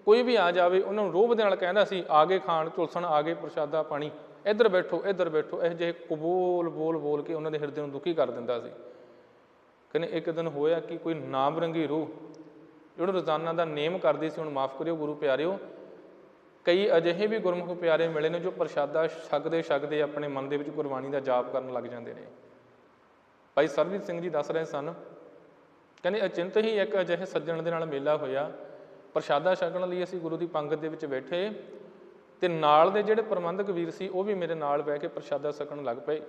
ਕੋਈ ਵੀ ਆ ਜਾਵੇ, ਉਹਨਾਂ ਨੂੰ ਰੋਬ ਦੇ ਨਾਲ ਕਹਿੰਦਾ ਸੀ, ਆਗੇ ਖਾਣ, ਝੁਲਸਣ, ਆਗੇ ਪ੍ਰਸ਼ਾਦਾ ਪਾਣੀ। ਇੱਧਰ ਬੈਠੋ ਇੱਧਰ ਬੈਠੋ। ਇਹ ਜਿਹੇ ਕਬੂਲ, ਬੋਲ ਬੋਲ ਕੇ ਉਹਨਾਂ ਦੇ ਹਿਰਦੇ ਨੂੰ ਦੁਖੀ ਕਰ ਦਿੰਦਾ ਸੀ। ਕਹਿੰਦੇ, ਇੱਕ ਦਿਨ ਹੋਇਆ ਕਿ ਕੋਈ ਨਾਮ ਰੰਗੀ ਰੂਹ, ਜਿਹੜਾ ਰੋਜ਼ਾਨਾ ਦਾ ਨੇਮ ਕਰਦੀ ਸੀ ਹੁਣ ਮਾਫ ਕਰਿਓ ਗੁਰੂ ਪਿਆਰਿਓ ਕਈ ਅਜਿਹੇ ਵੀ ਗੁਰਮੁਖ ਪਿਆਰੇ ਮਿਲੇ ਨੇ ਜੋ ਪ੍ਰਸ਼ਾਦਾ ਛਕਦੇ ਛਕਦੇ ਆਪਣੇ ਮਨ ਦੇ ਵਿੱਚ ਗੁਰਬਾਣੀ ਦਾ ਜਾਪ ਕਰਨ ਲੱਗ ਜਾਂਦੇ ਨੇ। ਭਾਈ ਸਰਬਜੀਤ ਸਿੰਘ ਜੀ ਦੱਸ ਰਹੇ ਸਨ, ਕਹਿੰਦੇ ਅਚਿੰਤ ਹੀ ਇੱਕ ਅਜਿਹੇ ਸੱਜਣ ਦੇ ਨਾਲ ਮੇਲਾ ਹੋਇਆ। ਪ੍ਰਸ਼ਾਦਾ ਛਕਣ ਲਈ ਅਸੀਂ ਗੁਰੂ ਦੀ ਪੰਗਤ ਦੇ ਵਿੱਚ ਬੈਠੇ ਤੇ ਨਾਲ ਦੇ ਜਿਹੜੇ ਪ੍ਰਬੰਧਕ ਵੀਰ ਸੀ ਉਹ ਵੀ ਮੇਰੇ ਨਾਲ ਬਹਿ ਕੇ ਪ੍ਰਸ਼ਾਦਾ ਛਕਣ ਲੱਗ ਪਏ।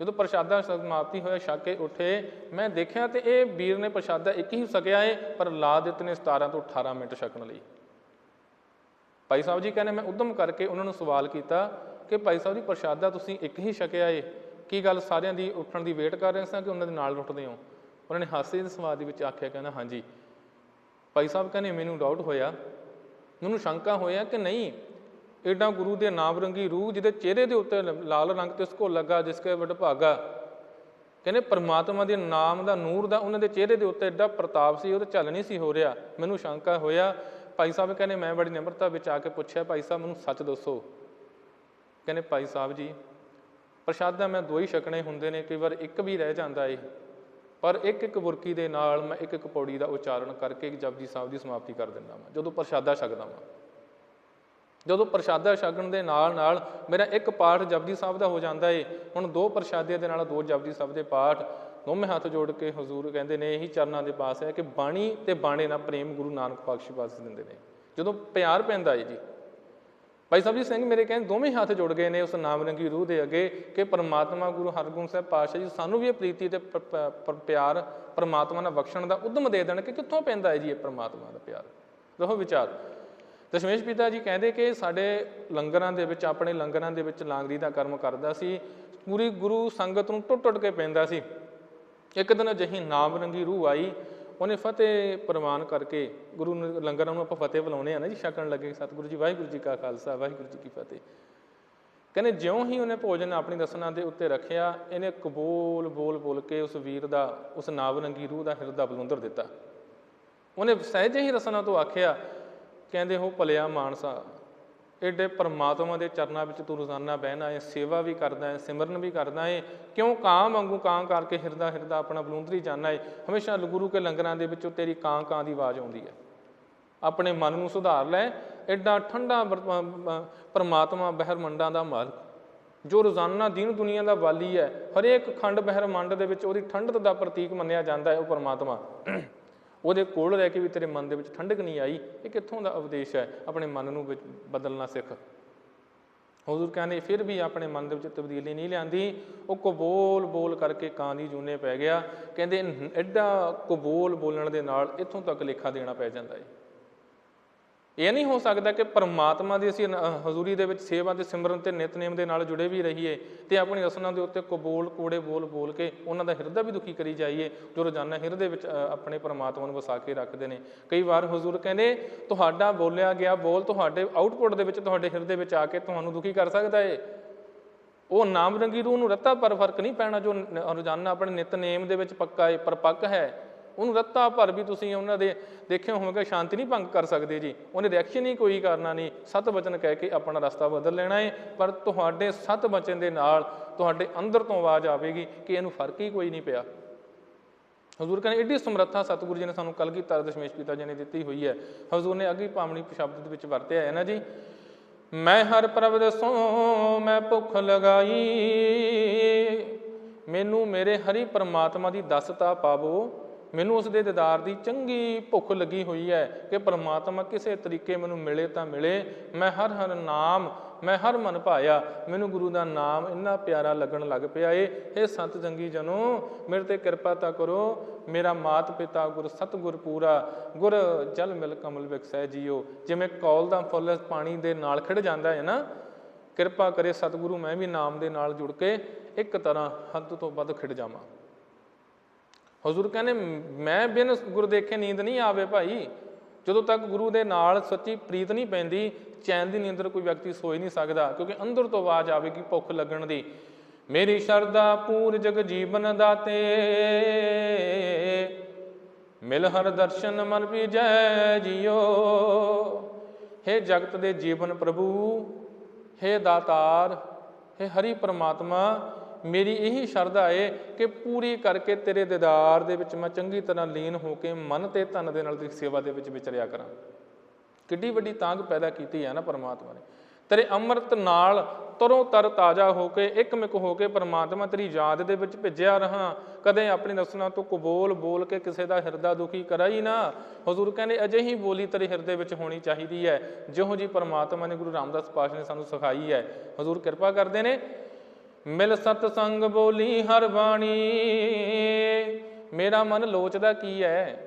ਜਦੋਂ ਪ੍ਰਸ਼ਾਦਾ ਸਮਾਪਤੀ ਹੋਇਆ, ਛਕ ਕੇ ਉੱਠੇ, ਮੈਂ ਦੇਖਿਆ ਤੇ ਇਹ ਵੀਰ ਨੇ ਪ੍ਰਸ਼ਾਦਾ ਇੱਕ ਹੀ ਛਕਿਆ ਏ, ਪਰ ਲਾ ਦਿੱਤੇ ਨੇ 17 ਤੋਂ 18 ਮਿੰਟ ਛਕਣ ਲਈ। ਭਾਈ ਸਾਹਿਬ ਜੀ ਕਹਿੰਦੇ, ਮੈਂ ਉਦਮ ਕਰਕੇ ਉਹਨਾਂ ਨੂੰ ਸਵਾਲ ਕੀਤਾ ਕਿ ਭਾਈ ਸਾਹਿਬ ਜੀ, ਪ੍ਰਸ਼ਾਦਾ ਤੁਸੀਂ ਇੱਕ ਹੀ ਛਕਿਆ ਏ। ਕੀ ਗੱਲ ਸਾਰਿਆਂ ਦੀ ਉੱਠਣ ਦੀ ਵੇਟ ਕਰ ਰਹੇ ਸਾਂ ਕਿ ਉਹਨਾਂ ਦੇ ਨਾਲ ਉੱਠਦੇ ਹੋ? ਉਹਨਾਂ ਨੇ ਹਾਸੇ ਦੇ ਸਵਾਦ ਦੇ ਵਿੱਚ ਆਖਿਆ, ਕਹਿੰਦਾ, ਹਾਂਜੀ। ਭਾਈ ਸਾਹਿਬ ਕਹਿੰਦੇ, ਮੈਨੂੰ ਡਾਊਟ ਹੋਇਆ। ਮੈਨੂੰ ਸ਼ੰਕਾ ਹੋਇਆ ਕਿ ਨਹੀਂ, ਏਡਾ ਗੁਰੂ ਦੇ ਨਾਮ ਰੰਗੀ ਰੂਹ ਜਿਹਦੇ ਚਿਹਰੇ ਦੇ ਉੱਤੇ ਲਾਲ ਰੰਗ ਤੇ ਸਕੋ ਲੱਗਾ ਜਿਸਕੇ ਵਡ ਭਾਗਾ। ਕਹਿੰਦੇ, ਪਰਮਾਤਮਾ ਦੇ ਨਾਮ ਦਾ ਨੂਰ ਦਾ ਉਹਨਾਂ ਦੇ ਚਿਹਰੇ ਦੇ ਉੱਤੇ ਐਡਾ ਪ੍ਰਤਾਪ ਸੀ ਉਹ ਤੇ ਚੱਲ ਨਹੀਂ ਸੀ ਹੋ ਰਿਹਾ। ਮੈਨੂੰ ਸ਼ੰਕਾ ਹੋਇਆ ਭਾਈ ਸਾਹਿਬ ਕਹਿੰਦੇ, ਮੈਂ ਬੜੀ ਨਿਮਰਤਾ ਵਿੱਚ ਆ ਕੇ ਪੁੱਛਿਆ, ਭਾਈ ਸਾਹਿਬ, ਮੈਨੂੰ ਸੱਚ ਦੱਸੋ। ਕਹਿੰਦੇ, ਭਾਈ ਸਾਹਿਬ ਜੀ, ਪ੍ਰਸ਼ਾਦਾ ਮੈਂ ਦੋ ਹੀ ਛਕਣੇ ਹੁੰਦੇ ਨੇ, ਕਈ ਵਾਰ ਇੱਕ ਵੀ ਰਹਿ ਜਾਂਦਾ ਏ। ਪਰ ਇੱਕ ਇੱਕ ਬੁਰਕੀ ਦੇ ਨਾਲ ਮੈਂ ਇੱਕ ਇੱਕ ਪੌੜੀ ਦਾ ਉਚਾਰਨ ਕਰਕੇ ਜਪਜੀ ਸਾਹਿਬ ਦੀ ਸਮਾਪਤੀ ਕਰ ਦਿੰਦਾ ਵਾਂ, ਜਦੋਂ ਪ੍ਰਸ਼ਾਦਾ ਛਕਦਾ ਵਾਂ। ਜਦੋਂ ਪ੍ਰਸ਼ਾਦਾ ਛਕਣ ਦੇ ਨਾਲ ਨਾਲ ਮੇਰਾ ਇੱਕ ਪਾਠ ਜਪਜੀ ਸਾਹਿਬ ਦਾ ਹੋ ਜਾਂਦਾ ਏ। ਹੁਣ ਦੋ ਪ੍ਰਸ਼ਾਦੇ ਦੇ ਨਾਲ ਦੋ ਜਪਜੀ ਸਾਹਿਬ ਦੇ ਪਾਠ ਦੋਵੇਂ ਹੱਥ ਜੋੜ ਕੇ ਹਜ਼ੂਰ ਕਹਿੰਦੇ ਨੇ, ਇਹੀ ਚਰਨਾਂ ਦੇ ਪਾਸ ਹੈ ਕਿ ਬਾਣੀ ਤੇ ਬਾਣੇ ਨਾਲ ਪ੍ਰੇਮ ਗੁਰੂ ਨਾਨਕ ਪਾਤਸ਼ਾਹ ਪਾਸ ਦਿੰਦੇ ਨੇ। ਜਦੋਂ ਪਿਆਰ ਪੈਂਦਾ ਹੈ ਜੀ, ਭਾਈ ਸਾਹਿਬ ਜੀ ਸਿੰਘ ਮੇਰੇ ਕਹਿੰਦੇ ਦੋਵੇਂ ਹੱਥ ਜੁੜ ਗਏ ਨੇ ਉਸ ਨਾਮ ਰੰਗੀ ਰੂਹ ਦੇ ਅੱਗੇ ਕਿ ਪਰਮਾਤਮਾ ਗੁਰੂ ਹਰਗੋਬਿੰਦ ਸਾਹਿਬ ਪਾਤਸ਼ਾਹ ਜੀ ਸਾਨੂੰ ਵੀ ਇਹ ਪ੍ਰੀਤੀ ਤੇ ਪ- ਪ- ਪਿਆਰ ਪਰਮਾਤਮਾ ਨਾਲ ਬਖਸ਼ਣ ਦਾ ਉਦਮ ਦੇ ਦੇਣ ਕਿ ਕਿੱਥੋਂ ਪੈਂਦਾ ਹੈ ਜੀ ਇਹ ਪਰਮਾਤਮਾ ਦਾ ਪਿਆਰ। ਰਹੋ ਵਿਚਾਰ। ਦਸ਼ਮੇਸ਼ ਪਿਤਾ ਜੀ ਕਹਿੰਦੇ ਕਿ ਸਾਡੇ ਲੰਗਰਾਂ ਦੇ ਵਿੱਚ, ਆਪਣੇ ਲੰਗਰਾਂ ਦੇ ਵਿੱਚ ਲਾਂਗਰੀ ਦਾ ਕਰਮ ਕਰਦਾ ਸੀ, ਪੂਰੀ ਗੁਰੂ ਸੰਗਤ ਨੂੰ ਟੁੱਟ ਟੁੱਟ ਕੇ ਪੈਂਦਾ ਸੀ। ਇੱਕ ਦਿਨ ਅਜਿਹੀ ਨਾਮ ਰੰਗੀ ਰੂਹ ਆਈ, ਉਹਨੇ ਫਤਿਹ ਪ੍ਰਵਾਨ ਕਰਕੇ ਗੁਰੂ ਨੂੰ ਲੰਗਰਾਂ ਨੂੰ ਆਪਾਂ ਫਤਿਹ ਬੁਲਾਉਨੇ ਆ ਨਾ ਜੀ, ਛਕਣ ਲੱਗੇ, ਸਤਿਗੁਰੂ ਜੀ, ਵਾਹਿਗੁਰੂ ਜੀ ਕਾ ਖਾਲਸਾ, ਵਾਹਿਗੁਰੂ ਜੀ ਕੀ ਫਤਿਹ। ਕਹਿੰਦੇ ਜਿਉਂ ਹੀ ਉਹਨੇ ਭੋਜਨ ਆਪਣੀ ਦਸਨਾ ਦੇ ਉੱਤੇ ਰੱਖਿਆ, ਇਹਨੇ ਕਬੂਲ ਬੋਲ ਬੋਲ ਕੇ ਉਸ ਵੀਰ ਦਾ, ਉਸ ਨਾਮ ਰੰਗੀ ਰੂਹ ਦਾ ਹਿਰਦਾ ਬਲੁੰਦਰ ਦਿੱਤਾ। ਉਹਨੇ ਸਹਿਜੇ ਹੀ ਰਸਨਾ ਤੋਂ ਆਖਿਆ, ਕਹਿੰਦੇ ਹੋ ਭਲਿਆ ਮਾਨਸਾ ਏਡੇ ਪਰਮਾਤਮਾ ਦੇ ਚਰਨਾਂ ਵਿੱਚ ਤੂੰ ਰੋਜ਼ਾਨਾ ਬਹਿਣਾ ਹੈ, ਸੇਵਾ ਵੀ ਕਰਦਾ ਹੈ, ਸਿਮਰਨ ਵੀ ਕਰਦਾ ਹੈ। ਕਿਉਂ ਕਾਂ ਵਾਂਗੂ ਕਾਂ ਕਰਕੇ ਹਿਰਦਾ ਹਿਰਦਾ ਆਪਣਾ ਬਲੂੰਦਰੀ ਜਾਣਾ ਹੈ? ਹਮੇਸ਼ਾ ਗੁਰੂ ਕੇ ਲੰਗਰਾਂ ਦੇ ਵਿੱਚੋਂ ਤੇਰੀ ਕਾਂ ਕਾਂ ਦੀ ਆਵਾਜ਼ ਆਉਂਦੀ ਹੈ। ਆਪਣੇ ਮਨ ਨੂੰ ਸੁਧਾਰ ਲੈ। ਐਡਾ ਠੰਡਾ ਪਰਮਾਤਮਾ ਬਹਿਰਮੰਡਾਂ ਦਾ ਮਾਲਕ। ਜੋ ਰੋਜ਼ਾਨਾ ਦੀਨ ਦੁਨੀਆ ਦਾ ਵਾਲੀ ਹੈ, ਹਰੇਕ ਖੰਡ ਬਹਿਰਮੰਡ ਦੇ ਵਿੱਚ ਉਹਦੀ ਠੰਡਤ ਦਾ ਪ੍ਰਤੀਕ ਮੰਨਿਆ ਜਾਂਦਾ ਹੈ, ਉਹ ਪਰਮਾਤਮਾ। ਉਹਦੇ ਕੋਲ ਰਹਿ ਕੇ ਵੀ ਤੇਰੇ ਮਨ ਦੇ ਵਿੱਚ ਠੰਡਕ ਨਹੀਂ ਆਈ, ਇਹ ਕਿੱਥੋਂ ਦਾ ਉਪਦੇਸ਼ ਹੈ ਆਪਣੇ ਮਨ ਨੂੰ ਬਦਲਣਾ ਸਿੱਖ? ਹਜ਼ੂਰ ਕਹਿੰਦੇ, ਫਿਰ ਵੀ ਆਪਣੇ ਮਨ ਦੇ ਵਿੱਚ ਤਬਦੀਲੀ ਨਹੀਂ ਲਿਆਂਦੀ। ਉਹ ਕਬੂਲ ਬੋਲ ਕਰਕੇ ਕਾਂ ਦੀ ਜੂਨੇ ਪੈ ਗਿਆ। ਕਹਿੰਦੇ ਐਡਾ ਕਬੂਲ ਬੋਲਣ ਦੇ ਨਾਲ ਇੱਥੋਂ ਤੱਕ ਲੇਖਾ ਦੇਣਾ ਪੈ ਜਾਂਦਾ ਹੈ ਇਹ ਨਹੀਂ ਹੋ ਸਕਦਾ ਕਿ ਪਰਮਾਤਮਾ ਦੀ ਅਸੀਂ ਹਜ਼ੂਰੀ ਦੇ ਵਿੱਚ ਸੇਵਾ ਤੇ ਸਿਮਰਨ ਤੇ ਨਿਤਨੇਮ ਦੇ ਨਾਲ ਜੁੜੇ ਵੀ ਰਹੀਏ ਤੇ ਆਪਣੀ ਰਸਨਾ ਦੇ ਉੱਤੇ ਕਬੂਲ, ਕੋੜੇ, ਬੋਲ ਬੋਲ ਕੇ ਉਹਨਾਂ ਦਾ ਹਿਰਦਾ ਵੀ ਦੁਖੀ ਕਰੀ ਜਾਈਏ, ਜੋ ਰੋਜ਼ਾਨਾ ਹਿਰਦੇ ਵਿੱਚ ਆਪਣੇ ਪਰਮਾਤਮਾ ਨੂੰ ਵਸਾ ਕੇ ਰੱਖਦੇ ਨੇ। ਕਈ ਵਾਰ ਹਜ਼ੂਰ ਕਹਿੰਦੇ, ਤੁਹਾਡਾ ਬੋਲਿਆ ਗਿਆ ਬੋਲ ਤੁਹਾਡੇ ਆਊਟਪੁੱਟ ਦੇ ਵਿੱਚ, ਤੁਹਾਡੇ ਹਿਰਦੇ ਵਿੱਚ ਆ ਕੇ ਤੁਹਾਨੂੰ ਦੁਖੀ ਕਰ ਸਕਦਾ ਏ। ਉਹ ਨਾਮ ਰੰਗੀ ਰੂਹ ਨੂੰ ਰੱਤਾ ਪਰ ਫ਼ਰਕ ਨਹੀਂ ਪੈਣਾ ਜੋ ਰੋਜ਼ਾਨਾ ਆਪਣੇ ਨਿਤਨੇਮ ਦੇ ਵਿੱਚ ਪੱਕਾ ਹੈ ਪਰਪੱਕ ਹੈ। ਉਹਨੂੰ ਰੱਤਾ ਭਰ ਵੀ ਤੁਸੀਂ ਉਹਨਾਂ ਦੇ ਦੇਖਿਆ ਹੋਵੇਗਾ, ਸ਼ਾਂਤੀ ਨਹੀਂ ਭੰਗ ਕਰ ਸਕਦੇ ਜੀ। ਉਹਨੇ ਰਿਐਕਸ਼ਨ ਹੀ ਕੋਈ ਕਰਨਾ ਨਹੀਂ। ਸਤ ਵਚਨ ਕਹਿ ਕੇ ਆਪਣਾ ਰਸਤਾ ਬਦਲ ਲੈਣਾ ਹੈ ਪਰ ਤੁਹਾਡੇ ਸਤ ਵਚਨ ਦੇ ਨਾਲ ਤੁਹਾਡੇ ਅੰਦਰ ਤੋਂ ਆਵਾਜ਼ ਆਵੇਗੀ ਕਿ ਇਹਨੂੰ ਫ਼ਰਕ ਹੀ ਕੋਈ ਨਹੀਂ ਪਿਆ। ਹਜ਼ੂਰ ਕਹਿੰਦੇ ਏਡੀ ਸਮਰੱਥਾ ਸਤਿਗੁਰੂ ਜੀ ਨੇ ਸਾਨੂੰ ਕਲਗੀਧਰ ਦਸ਼ਮੇਸ਼ ਪਿਤਾ ਜੀ ਨੇ ਦਿੱਤੀ ਹੋਈ ਹੈ। ਹਜ਼ੂਰ ਨੇ ਅੱਗੇ ਪਾਵਣੀ ਸ਼ਬਦ ਦੇ ਵਿੱਚ ਵਰਤਿਆ ਹੈ ਨਾ ਜੀ। ਮੈਂ ਹਰ ਪ੍ਰਭ ਦਸੋਂ ਮੈਂ ਭੁੱਖ ਲਗਾਈ। ਮੈਨੂੰ ਮੇਰੇ ਹਰੀ ਪਰਮਾਤਮਾ ਦੀ ਦਸਤਾ ਪਾਵੋ। ਮੈਨੂੰ ਉਸ ਦੇ ਦੀਦਾਰ ਦੀ ਚੰਗੀ ਭੁੱਖ ਲੱਗੀ ਹੋਈ ਹੈ ਕਿ ਪਰਮਾਤਮਾ ਕਿਸੇ ਤਰੀਕੇ ਮੈਨੂੰ ਮਿਲੇ ਤਾਂ ਮਿਲੇ। ਮੈਂ ਹਰ ਹਰ ਨਾਮ, ਮੈਂ ਹਰ ਮਨ ਭਾਇਆ, ਮੈਨੂੰ ਗੁਰੂ ਦਾ ਨਾਮ ਇੰਨਾ ਪਿਆਰਾ ਲੱਗਣ ਲੱਗ ਪਿਆ ਏ। ਇਹ ਸੰਤ ਜੰਗੀ ਜਨੋ, ਮੇਰੇ ਤੇ ਕਿਰਪਾ ਤਾਂ ਕਰੋ। ਮੇਰਾ ਮਾਤ ਪਿਤਾ ਗੁਰ ਸਤਗੁਰ ਪੂਰਾ, ਗੁਰ ਜਲ ਮਿਲ ਕਮਲ ਵਿਖਸੈ ਜੀਓ। ਜਿਵੇਂ ਕੌਲ ਦਾ ਫੁੱਲ ਪਾਣੀ ਦੇ ਨਾਲ ਖਿੜ ਜਾਂਦਾ ਹੈ ਨਾ, ਕਿਰਪਾ ਕਰੇ ਸਤਿਗੁਰੂ ਮੈਂ ਵੀ ਨਾਮ ਦੇ ਨਾਲ ਜੁੜ ਕੇ ਇੱਕ ਤਰ੍ਹਾਂ ਹੱਦ ਤੋਂ ਵੱਧ ਖਿੜ ਜਾਵਾਂ। ਹਜ਼ੂਰ ਕਹਿੰਦੇ ਮੈਂ ਬਿਨ ਗੁਰ ਦੇਖੇ ਨੀਂਦ ਨਹੀਂ ਆਵੇ ਭਾਈ ਜਦੋਂ ਤੱਕ ਗੁਰੂ ਦੇ ਨਾਲ ਸੱਚੀ ਪ੍ਰੀਤ ਨਹੀਂ ਪੈਂਦੀ ਚੈਨ ਦੀ ਨੀਂਦਰ ਕੋਈ ਵਿਅਕਤੀ ਸੋਈ ਨਹੀਂ ਸਕਦਾ ਕਿਉਂਕਿ ਅੰਦਰ ਤੋਂ ਆਵਾਜ਼ ਆਵੇਗੀ ਭੁੱਖ ਲੱਗਣ ਦੀ ਮੇਰੀ ਸ਼ਰਦਾ ਪੂਰ ਜਗ ਜੀਵਨ ਦਾਤੇ ਮਿਲ ਹਰ ਦਰਸ਼ਨ ਮਨ ਪੀਜੈ ਜੀਓ हे ਜਗਤ ਦੇ ਜੀਵਨ ਪ੍ਰਭੂ हे ਦਾਤਾਰ हे ਹਰੀ ਪ੍ਰਮਾਤਮਾ ਮੇਰੀ ਇਹੀ ਸ਼ਰਧਾ ਏ ਕਿ ਪੂਰੀ ਕਰਕੇ ਤੇਰੇ ਦੀਦਾਰ ਦੇ ਵਿੱਚ ਮੈਂ ਚੰਗੀ ਤਰ੍ਹਾਂ ਲੀਨ ਹੋ ਕੇ ਮਨ ਤੇ ਤਨ ਦੇ ਨਾਲ ਦੀ ਸੇਵਾ ਦੇ ਵਿੱਚ ਵਿਚਰਿਆ ਕਰਾਂ। ਕਿੱਡੀ ਵੱਡੀ ਤਾਂਗ ਪੈਦਾ ਕੀਤੀ ਹੈ ਨਾ ਪਰਮਾਤਮਾ ਨੇ। ਤੇਰੇ ਅੰਮ੍ਰਿਤ ਨਾਲ ਤਰੋ ਤਰ ਤਾਜ਼ਾ ਹੋ ਕੇ, ਇੱਕਮਿਕ ਹੋ ਕੇ ਪਰਮਾਤਮਾ ਤੇਰੀ ਯਾਦ ਦੇ ਵਿੱਚ ਭਿੱਜਿਆ ਰਹਾ। ਕਦੇ ਆਪਣੀ ਰਸਨਾ ਤੋਂ ਕਬੋਲ ਬੋਲ ਕੇ ਕਿਸੇ ਦਾ ਹਿਰਦਾ ਦੁਖੀ ਕਰਾ ਹੀ ਨਾ। ਹਜ਼ੂਰ ਕਹਿੰਦੇ ਅਜਿਹੀ ਬੋਲੀ ਤੇਰੇ ਹਿਰਦੇ ਵਿੱਚ ਹੋਣੀ ਚਾਹੀਦੀ ਹੈ। ਜਿਹੋ ਜੀ ਪਰਮਾਤਮਾ ਨੇ ਗੁਰੂ ਰਾਮਦਾਸ ਪਾਤਸ਼ਾਹ ਨੇ ਸਾਨੂੰ ਸਿਖਾਈ ਹੈ। ਹਜ਼ੂਰ ਕਿਰਪਾ ਕਰਦੇ ਨੇ। ਮਿਲ ਸਤ ਸੰਗ ਬੋਲੀ ਹਰ ਬਾਣੀ। ਮੇਰਾ ਮਨ ਲੋਚਦਾ ਕੀ ਹੈ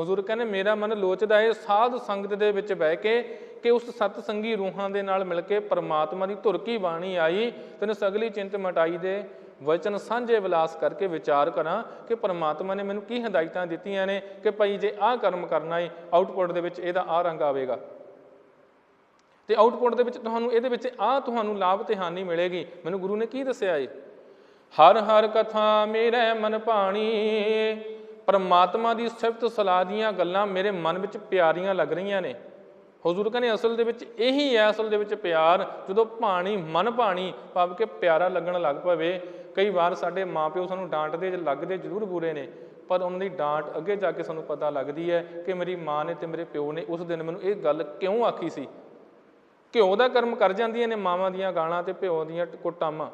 ਹਜ਼ੂਰ ਕਹਿੰਦੇ, ਮੇਰਾ ਮਨ ਲੋਚਦਾ ਹੈ ਸਾਧ ਸੰਗਤ ਦੇ ਵਿੱਚ ਬਹਿ ਕੇ ਕਿ ਉਸ ਸਤ ਸੰਗੀ ਰੂਹਾਂ ਦੇ ਨਾਲ ਮਿਲ ਕੇ ਪਰਮਾਤਮਾ ਦੀ ਧੁਰ ਕੀ ਬਾਣੀ ਆਈ, ਤੈਨੂੰ ਸਗਲੀ ਚਿੰਤ ਮਟਾਈ ਦੇ। ਵਚਨ ਸਾਂਝੇ ਵਿਲਾਸ ਕਰਕੇ ਵਿਚਾਰ ਕਰਾਂ ਕਿ ਪਰਮਾਤਮਾ ਨੇ ਮੈਨੂੰ ਕੀ ਹਦਾਇਤਾਂ ਦਿੱਤੀਆਂ ਨੇ ਕਿ ਭਾਈ ਜੇ ਆਹ ਕਰਮ ਕਰਨਾ ਹੈ ਆਊਟਪੁੱਟ ਦੇ ਵਿੱਚ ਇਹਦਾ ਆਹ ਰੰਗ ਆਵੇਗਾ। ਤੇ ਆਊਟਪੁੱਟ ਦੇ ਵਿੱਚ ਤੁਹਾਨੂੰ, ਇਹਦੇ ਵਿੱਚ ਆ ਤੁਹਾਨੂੰ ਲਾਭ ਤੇ ਹਾਨੀ ਮਿਲੇਗੀ। ਮੈਨੂੰ ਗੁਰੂ ਨੇ ਕੀ ਦੱਸਿਆ ਏ? ਹਰ ਹਰ ਕਥਾ ਮੇਰੇ ਮਨ ਭਾਣੀ ਪਰਮਾਤਮਾ ਦੀ ਸਿਫਤ ਸਲਾਹ ਦੀਆਂ ਗੱਲਾਂ ਮੇਰੇ ਮਨ ਵਿੱਚ ਪਿਆਰੀਆਂ ਲੱਗ ਰਹੀਆਂ ਨੇ। ਹਜ਼ੂਰ ਕਹਿੰਦੇ, ਅਸਲ ਦੇ ਵਿੱਚ ਇਹੀ ਹੈ, ਅਸਲ ਦੇ ਵਿੱਚ ਪਿਆਰ। ਜਦੋਂ ਭਾਣੀ, ਮਨ ਭਾਣੀ, ਭਾਵ ਕਿ ਪਿਆਰਾ ਲੱਗਣ ਲੱਗ ਪਵੇ, ਕਈ ਵਾਰ ਸਾਡੇ ਮਾਪਿਓ ਸਾਨੂੰ ਡਾਂਟਦੇ ਲੱਗਦੇ ਜ਼ਰੂਰ ਬੁਰੇ ਨੇ, ਪਰ ਉਹਨਾਂ ਦੀ ਡਾਂਟ ਅੱਗੇ ਜਾ ਕੇ ਸਾਨੂੰ ਪਤਾ ਲੱਗਦੀ ਹੈ ਕਿ ਮੇਰੀ ਮਾਂ ਨੇ ਤੇ ਮੇਰੇ ਪਿਓ ਨੇ ਉਸ ਦਿਨ ਮੈਨੂੰ ਇਹ ਗੱਲ ਕਿਉਂ ਆਖੀ ਸੀ? ਘਿਓ ਦਾ ਕਰਮ ਕਰ ਜਾਂਦੀਆਂ ਨੇ ਮਾਵਾਂ ਦੀਆਂ ਗਾਲਾਂ ਤੇ ਭਿਓ ਦੀਆਂ ਕੁੱਟਾਮਾਂ।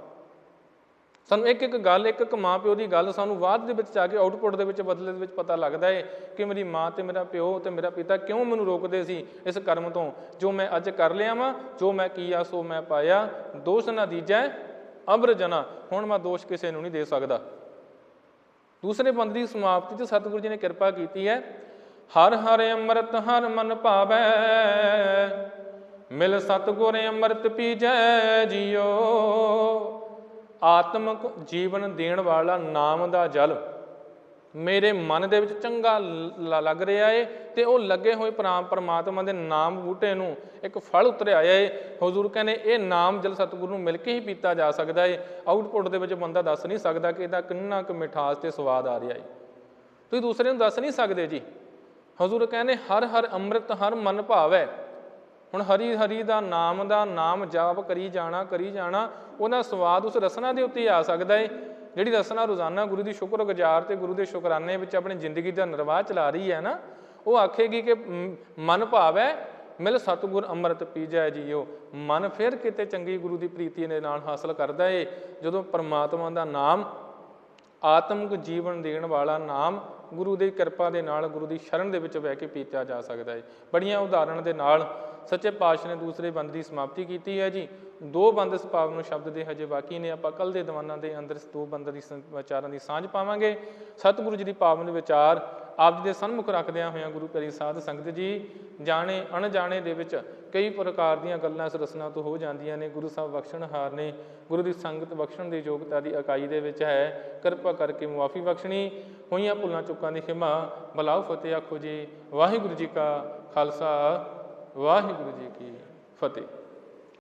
ਸਾਨੂੰ ਇੱਕ ਇੱਕ ਗੱਲ ਇੱਕ ਇੱਕ ਮਾਂ ਪਿਓ ਦੀ ਗੱਲ ਸਾਨੂੰ ਬਾਅਦ ਦੇ ਵਿੱਚ ਜਾ ਕੇ ਆਊਟਪੁੱਟ ਦੇ ਵਿੱਚ, ਬਦਲੇ ਦੇ ਵਿੱਚ ਪਤਾ ਲੱਗਦਾ ਹੈ ਕਿ ਮੇਰੀ ਮਾਂ ਤੇ ਮੇਰਾ ਪਿਓ ਤੇ ਮੇਰਾ ਪਿਤਾ ਕਿਉਂ ਮੈਨੂੰ ਰੋਕਦੇ ਸੀ ਇਸ ਕਰਮ ਤੋਂ? ਜੋ ਮੈਂ ਅੱਜ ਕਰ ਲਿਆ ਵਾਂ, ਜੋ ਮੈਂ ਕੀਆ, ਸੋ ਮੈਂ ਪਾਇਆ, ਦੋਸ਼ ਨਾ ਦੀਜੈ, ਅਬਰ ਜਨਾ। ਹੁਣ ਮੈਂ ਦੋਸ਼ ਕਿਸੇ ਨੂੰ ਨਹੀਂ ਦੇ ਸਕਦਾ। ਦੂਸਰੇ ਬੰਦ ਦੀ ਸਮਾਪਤੀ 'ਚ ਸਤਿਗੁਰੂ ਜੀ ਨੇ ਕਿਰਪਾ ਕੀਤੀ ਹੈ, ਹਰ ਹਰ ਅੰਮ੍ਰਿਤ ਹਰ ਮਨ ਭਾਵੈ। ਮਿਲ ਸਤਿਗੁਰ ਅੰਮ੍ਰਿਤ ਪੀਜੈ ਜੀਓ। ਆਤਮਕ ਜੀਵਨ ਦੇਣ ਵਾਲਾ ਨਾਮ ਦਾ ਜਲ ਮੇਰੇ ਮਨ ਦੇ ਵਿੱਚ ਚੰਗਾ ਲੱਗ ਰਿਹਾ ਏ ਤੇ ਉਹ ਲੱਗੇ ਹੋਏ ਪ੍ਰਾਮ ਪਰਮਾਤਮਾ ਦੇ ਨਾਮ ਬੂਟੇ ਨੂੰ ਇੱਕ ਫਲ ਉਤਰਿਆ ਏ। ਹਜ਼ੂਰ ਕਹਿੰਦੇ ਇਹ ਨਾਮ ਜਲ ਸਤਿਗੁਰੂ ਨੂੰ ਮਿਲ ਕੇ ਹੀ ਪੀਤਾ ਜਾ ਸਕਦਾ ਏ। ਆਊਟਪੁੱਟ ਦੇ ਵਿੱਚ ਬੰਦਾ ਦੱਸ ਨਹੀਂ ਸਕਦਾ ਕਿ ਇਹਦਾ ਕਿੰਨਾ ਕੁ ਮਿਠਾਸ ਤੇ ਸਵਾਦ ਆ ਰਿਹਾ ਏ। ਤੁਸੀਂ ਦੂਸਰੇ ਨੂੰ ਦੱਸ ਨਹੀਂ ਸਕਦੇ ਜੀ। ਹਜ਼ੂਰ ਕਹਿੰਦੇ ਹਰ ਹਰ ਅੰਮ੍ਰਿਤ ਹਰ ਮਨ ਭਾਵੈ। ਹੁਣ ਹਰੀ ਹਰੀ ਦਾ ਨਾਮ ਦਾ ਨਾਮ ਜਾਪ ਕਰੀ ਜਾਣਾ ਕਰੀ ਜਾਣਾ ਉਹਦਾ ਸਵਾਦ ਉਸ ਰਸਨਾ ਦੇ ਉੱਤੇ ਆ ਸਕਦਾ ਏ। ਜਿਹੜੀ ਰਸਨਾ ਰੋਜ਼ਾਨਾ ਗੁਰੂ ਦੀ ਸ਼ੁਕਰਗੁਜ਼ਾਰ ਤੇ ਗੁਰੂ ਦੇ ਸ਼ੁਕਰਾਨੇ ਵਿੱਚ ਆਪਣੀ ਜ਼ਿੰਦਗੀ ਦਾ ਨਿਰਵਾਹ ਚਲਾ ਰਹੀ ਹੈ ਨਾ ਉਹ ਆਖੇਗੀ ਕਿ ਮ, ਮਨ ਭਾਵੈ ਮਿਲ ਸਤਿਗੁਰ ਅੰਮ੍ਰਿਤ ਪੀਜੈ ਜੀਓ। ਮਨ ਫਿਰ ਕਿਤੇ ਚੰਗੀ ਗੁਰੂ ਦੀ ਪ੍ਰੀਤੀ ਦੇ ਨਾਲ ਹਾਸਲ ਕਰਦਾ ਏ ਜਦੋਂ ਪਰਮਾਤਮਾ ਦਾ ਨਾਮ ਆਤਮਿਕ ਜੀਵਨ ਦੇਣ ਵਾਲਾ ਨਾਮ ਗੁਰੂ ਦੀ ਕਿਰਪਾ ਦੇ ਨਾਲ ਗੁਰੂ ਦੀ ਸ਼ਰਨ ਦੇ ਵਿੱਚ ਬਹਿ ਕੇ ਪੀਤਾ ਜਾ ਸਕਦਾ ਹੈ। ਬੜੀਆਂ ਉਦਾਹਰਣ ਦੇ ਨਾਲ ਸੱਚੇ ਪਾਤਸ਼ਾਹ ਨੇ ਦੂਸਰੇ ਬੰਦ ਦੀ ਸਮਾਪਤੀ ਕੀਤੀ ਹੈ ਜੀ। ਦੋ ਬੰਦ ਇਸ ਪਾਵਨ ਨੂੰ ਸ਼ਬਦ ਦੇ ਹਜੇ ਬਾਕੀ ਨੇ। ਆਪਾਂ ਕੱਲ ਦੇ ਦੀਵਾਨਾਂ ਦੇ ਅੰਦਰ ਦੋ ਬੰਦ ਦੀ ਵਿਚਾਰਾਂ ਦੀ ਸਾਂਝ ਪਾਵਾਂਗੇ। ਸਤਿਗੁਰੂ ਜੀ ਦੀ ਪਾਵਨ ਵਿਚਾਰ ਆਪ ਜੀ ਦੇ ਸਨਮੁਖ ਰੱਖਦਿਆਂ ਹੋਇਆਂ ਗੁਰੂ ਪਿਆਰੀ ਸਾਧ ਸੰਗਤ ਜੀ, ਜਾਣੇ, ਅਣਜਾਣੇ ਦੇ ਵਿੱਚ ਕਈ ਪ੍ਰਕਾਰ ਦੀਆਂ ਗੱਲਾਂ ਇਸ ਰਸਨਾ ਤੋਂ ਹੋ ਜਾਂਦੀਆਂ ਨੇ। ਗੁਰੂ ਸਾਹਿਬ ਬਖਸ਼ਣਹਾਰ ਨੇ। ਗੁਰੂ ਦੀ ਸੰਗਤ ਬਖਸ਼ਣ ਦੀ ਯੋਗਤਾ ਦੀ ਇਕਾਈ ਦੇ ਵਿੱਚ ਹੈ। ਕਿਰਪਾ ਕਰਕੇ ਮੁਆਫੀ ਬਖਸ਼ਣੀ। ਹੋਈਆਂ ਭੁੱਲਾਂ ਚੁੱਕਾਂ ਦੀ ਖਿਮਾ। ਬਲਾਉ ਫਤਿਹ ਆਖੋ ਜੀ। ਵਾਹਿਗੁਰੂ ਜੀ ਕਾ ਖਾਲਸਾ। ਵਾਹਿਗੁਰੂ ਜੀ ਕੀ ਫਤਿਹ।